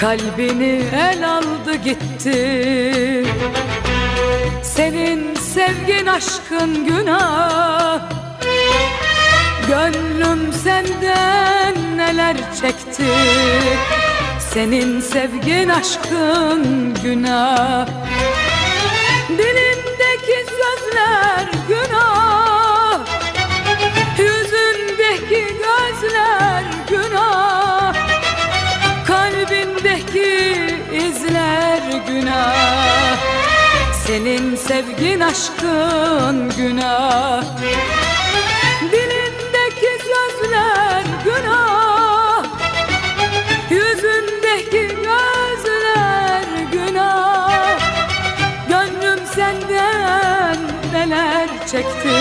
Kalbini el aldı gitti. Senin sevgin aşkın günah. Gönlüm senden neler çekti? Senin sevgin aşkın günah günah Senin sevgin aşkın günah Dilindeki sözler günah. Yüzündeki gözler günah. Gönlüm senden neler çekti?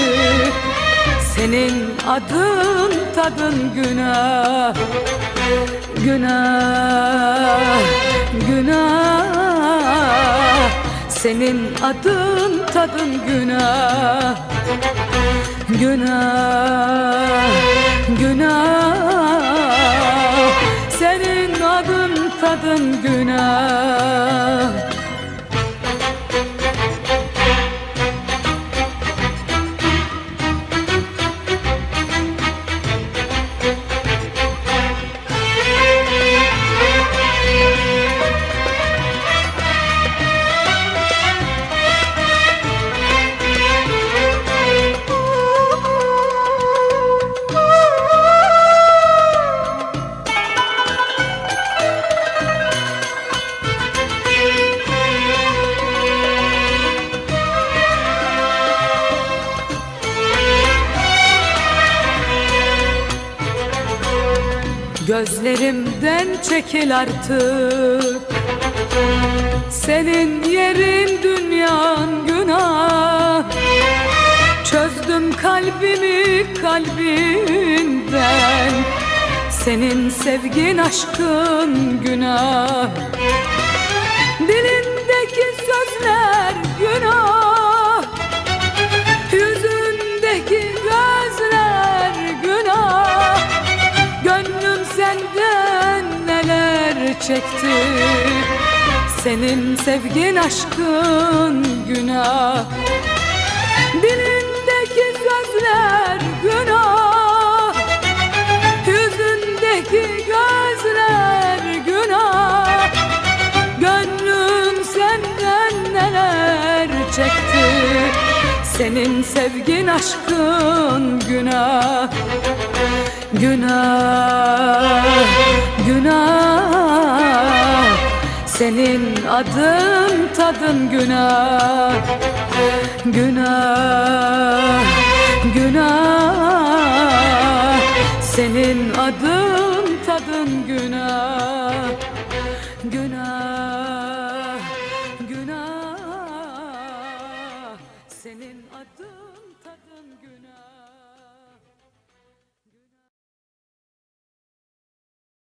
Senin adın tadın günah Günah, Senin adın tadın günah. Günah, günah. Senin adın tadın günah Gözlerimden çekil artık. Senin yerin dünyan günah. Çözdüm kalbimi kalbinden. Senin sevgin aşkın günah. Dilindeki sözler günah çekti. Senin sevgin aşkın günah. Dilindeki sözler günah. Yüzündeki gözler günah. Gönlüm senden neler çekti? Senin sevgin aşkın günah. Günah, Senin adın tadın günah Günah, günah. Senin adın tadın günah Günah, günah. Senin adın tadın günah